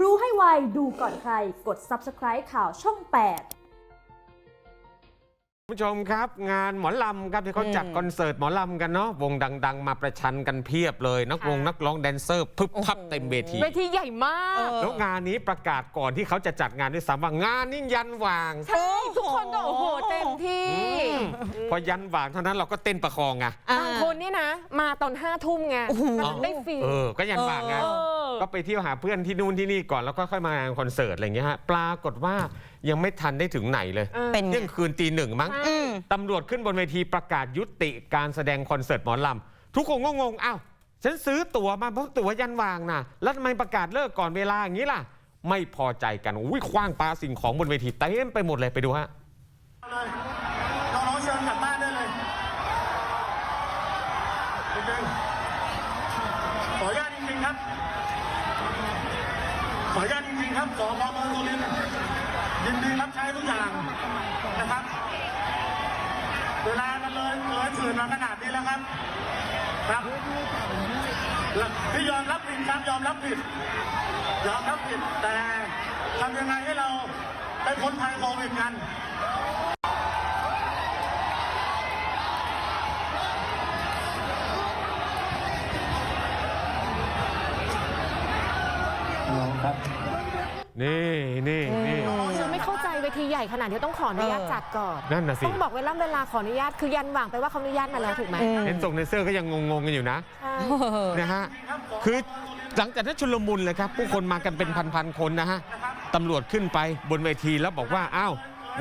รู้ให้ไว ดูก่อนใคร กด subscribe ข่าวช่อง8คุณผู้ชมครับ งานหมอลำครับที่เขาจัดอืมคอนเสิร์ตหมอลำกันเนาะวงดัง ๆ มาประชันกันเพียบเลย นักวงค่ะนักร้องแดนเซอร์พึบพับโอ้โหเต็มเวทีเวทีใหญ่มากเออแล้วงานนี้ประกาศก่อนที่เขาจะจัดงานด้วยซ้ำว่างานนี้ยันหว่างใช่ทุกคนก็โอ้โหเต็มที่อืมพอยันหว่างเท่านั้นเราก็เต้นประคองไงบางคนนี่นะ มาตอนห้าทุ่มไงโอ้โหกำลังได้ฟีลเออก็ยันหว่างไงเออ ก็ไปเที่ยวหาเพื่อนที่นู่นที่นี่ก่อนแล้วก็ค่อยมางานคอนเสิร์ตอะไรอย่างเงี้ยฮะปรากฏว่ายังไม่ทันได้ถึงไหนเลยเออเป็นไง เที่ยงคืนตีหนึ่งมั้งอืมตำรวจขึ้นบนเวทีประกาศยุติการแสดงคอนเสิร์ตหมอลำทุกคนก็งงอ้าวฉันซื้อตั๋วมาเพราะตั๋วยันวางนะแล้วทำไมประกาศเลิกก่อนเวลาอย่างนี้ล่ะ ไม่พอใจกันอุ้ยคว้างปาสิ่งของบนเวทีเต็มไปหมดเลยไปดูฮะ เลยน้องๆเชิญกลับบ้านได้เลยนิดนึงขออนุญาตจริงๆครับ ขออนุญาตจริงๆครับสพเมืองสุรินทร์ยินดีรับใช้ทุกอย่างนะครับ เวลามันเลยเลยสื่อมาขนาดนี้แล้วครับ ครับที่ยอมรับผิดครับยอมรับผิด ยอมรับผิดแต่ทำยังไงให้เราได้พ้นภัยโควิดกัน นี่นี่นี่ คือไม่เข้าใจเวทีใหญ่ขนาดที่ต้องขออนุญาตเออจัดก่อนนั่นน่ะสิ ต้องบอกเวลาเวลาขออนุญาตคือยันหว่างไปว่าเขาอนุญาตมาแล้วถูกไหมอืมเห็นส่งในเสื้อก็ยังงงๆกันอยู่นะ ใช่ นะฮะ คือหลังจากนั้นชุลมุนเลยครับ ผู้คนมากันเป็นพันๆคนนะฮะ ตำรวจขึ้นไปบนเวทีแล้วบอกว่า อ้าว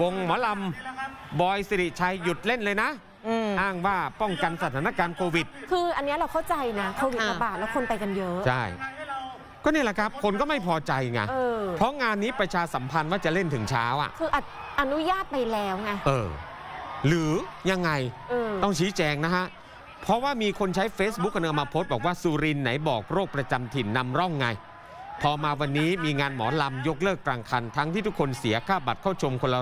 วงหมอลำ บอยสิริชัยหยุดเล่นเลยนะ อืม อ้างว่าป้องกันสถานการณ์โควิด คืออันเนี้ยเราเข้าใจนะโควิดค่ะระบาดแล้วคนไปกันเยอะ ใช่ ก็นี่แหละครับ คนก็ไม่พอใจไง เออ เพราะงานนี้ประชาสัมพันธ์ว่าจะเล่นถึงเช้าอะ คือออนุญาตไปแล้วไงเออ หรือยังไงเออต้องชี้แจงนะฮะ เพราะว่ามีคนใช้ Facebook กันเอามาโพสต์บอกว่าสุรินทร์ไหนบอกโรคประจำถิ่นนำร่องไง พอมาวันนี้มีงานหมอลำยกเลิกกลางคัน ทั้งที่ทุกคนเสียค่าบัตรเข้าชมคนละ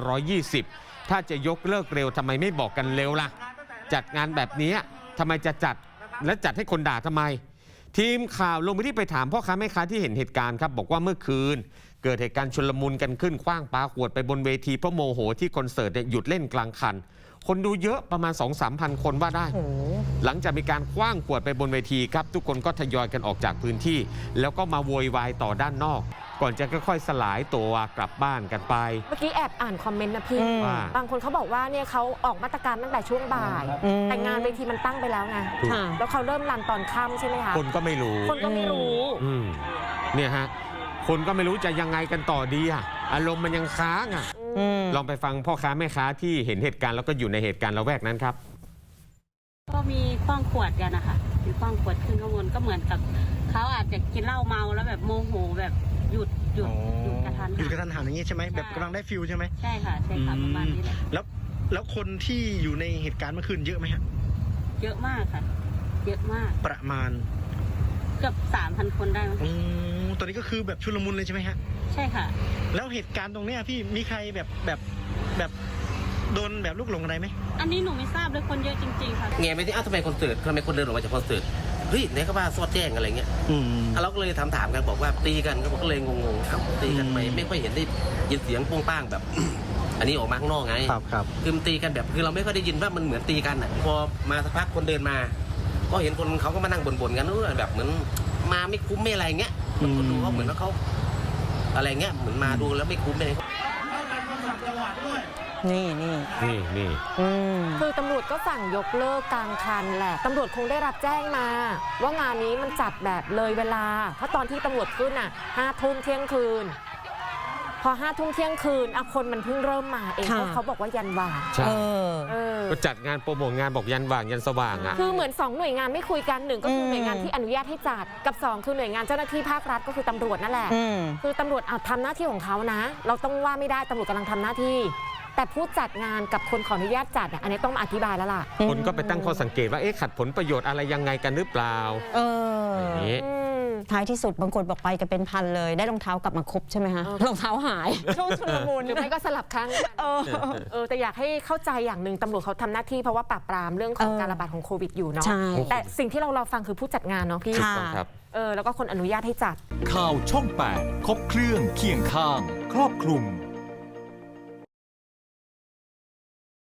120 ถ้าจะยกเลิกเร็วทำไมไม่บอกกันเร็วล่ะ จัดงานแบบนี้ทำไมจะจัดและจัดให้คนด่าทำไม ทีมข่าวลงไปที่ไปถามพ่อค้าแม่ค้าที่เห็นเหตุการณ์ครับบอกว่าเมื่อคืน เกิดเหตุการณ์ชุลมุนกันขึ้นคว้างปาขวดไปบนเวทีเพราะโมโหที่คอนเสิร์ตเนี่ยหยุดเล่นกลางคัน คนดูเยอะประมาณ 2-3พันคนว่าได้โอ้โหหลังจากมีการคว้างขวดไปบนเวทีครับ ทุกคนก็ทยอยกันออกจากพื้นที่ แล้วก็มาโวยวายต่อด้านนอก ก่อนจะค่อยๆสลายตัวกลับบ้านกันไป เมื่อกี้แอบอ่านคอมเมนต์นะพี่อืม ว่า บางคนเขาบอกว่าเนี่ยเขาออกมาตรการตั้งแต่ช่วงบ่าย อืม แต่งานเวทีมันตั้งไปแล้วไงถูก ค่ะ แล้วเขาเริ่มรันตอนค่ำใช่ไหมคะคนก็ไม่รู้ คนก็ไม่รู้ อืมเนี่ยฮะ คนก็ไม่รู้จะยังไงกันต่อดีอะอารมณ์มันยังค้างอะอืม ลองไปฟังพ่อค้าแม่ค้าที่เห็นเหตุการณ์แล้วก็อยู่ในเหตุการณ์ละแวกนั้นครับ ก็มีคว้างขวดกันนะคะมีคว้างขวดขึ้นข้างบนก็เหมือนกับเขาอาจจะกินเหล้าเมาแล้วแบบโมโหแบบ หยุดหยุดหยุดกระทันหยุดกหัระทันหันอย่างนี้ใช่ไหมแบบกำลังได้ฟิลใช่ไหมใช่ค่ะใช่ค่ะประมาณนี้แหละแล้วแล้วคนที่อยู่ในเหตุการณ์เมื่อคืนเยอะไหมฮะเยอะมากค่ะ เยอะมากประมาณเกือบสามพันคนได้มั้งอืมตอนนี้ก็คือแบบชุลมุนเลยใช่ไหมฮะ ใช่ค่ะ แล้วเหตุการณ์ตรงเนี้ยพี่มีใครแบบแบบแบบโดนแบบลูกหลงอะไรไหมอันนี้หนูไม่ทราบเลยคนเยอะจริง ๆ ค่ะ แงไปที่อ้าวทำไมคอนเสิร์ตทำไมคนเดินออกมาจากคอนเสิร์ต เฮ้ยไหนก็ว่าซอดแจ้งอะไรเงี้ยอืมอะเราก็เลยถามถามๆกันบอกว่าตีกันก็บอกก็เลยงงๆครับตีกันไหมอืมไม่ค่อยเห็นได้ยินเสียงโป้งป้างแบบ อันนี้ออกมาข้างนอกไงครับครับคือมันตีกันแบบคือเราไม่ค่อยได้ยินว่ามันเหมือนตีกันอะพอมาสักพักคนเดินมา ก็เห็นคนเขาก็มานั่งบ่นๆกันเออแบบเหมือนมาไม่คุ้มไม่อะไรเงี้ยมันก็ดูเขาเหมือนว่าเขาอะไรเงี้ยเหมือนมาดูแล้วไม่คุ้มเลย นี่นี่นี่นี่อืมคือตำรวจก็สั่งยกเลิกกลางคันแหละตำรวจคงได้รับแจ้งมา ว่างานนี้มันจัดแบบเลยเวลา เพราะตอนที่ตำรวจขึ้นอะห้าทุ่มเที่ยงคืน พอห้าทุ่มเที่ยงคืนอะคนมันเพิ่งเริ่มมาเองค่ะเพราะเขาบอกว่ายันว่างใช่เออ เออ ก็จัดงานโปรโมทงานบอกยันว่างยันสว่างอะคือเหมือนสองหน่วยงานไม่คุยกันหนึ่งก็คือม หน่วยงานที่อนุญาตให้จัดกับสองคือหน่วยงานเจ้าหน้าที่ภาครัฐก็คือตำรวจนั่นแหละ อืม คือตำรวจอาจทำหน้าที่ของเขานะ เราต้องว่าไม่ได้ตำรวจกำลังทำหน้าที่ แต่ผู้จัดงานกับคนขออนุญาตจัดอะอันนี้ต้องมาอธิบายแล้วล่ะ คนก็ไปตั้งข้อสังเกตว่าเอ๊ะขัดผลประโยชน์อะไรยังไงกันหรือเปล่าเอออย่างนี้ อืม ท้ายที่สุดบางคนบอกไปกันเป็นพันเลย ได้รองเท้ากลับมาครบใช่ไหมคะรองเท้าหาย ช่วงชุลมุนหรือไม่ก็สลับข้างกันเออ เออแต่อยากให้เข้าใจอย่างหนึ่งตำรวจเขาทำหน้าที่เพราะว่าปราบปรามเรื่องของเออ การระบาดของโควิดอยู่เนาะใช่ แต่สิ่งที่เรารอฟังคือผู้จัดงานเนาะพี่ถูกต้องครับ เออแล้วก็คนอนุญาตให้จัด ข่าวช่อง 8 ครบเครื่องเคียงข้าง ครอบคลุม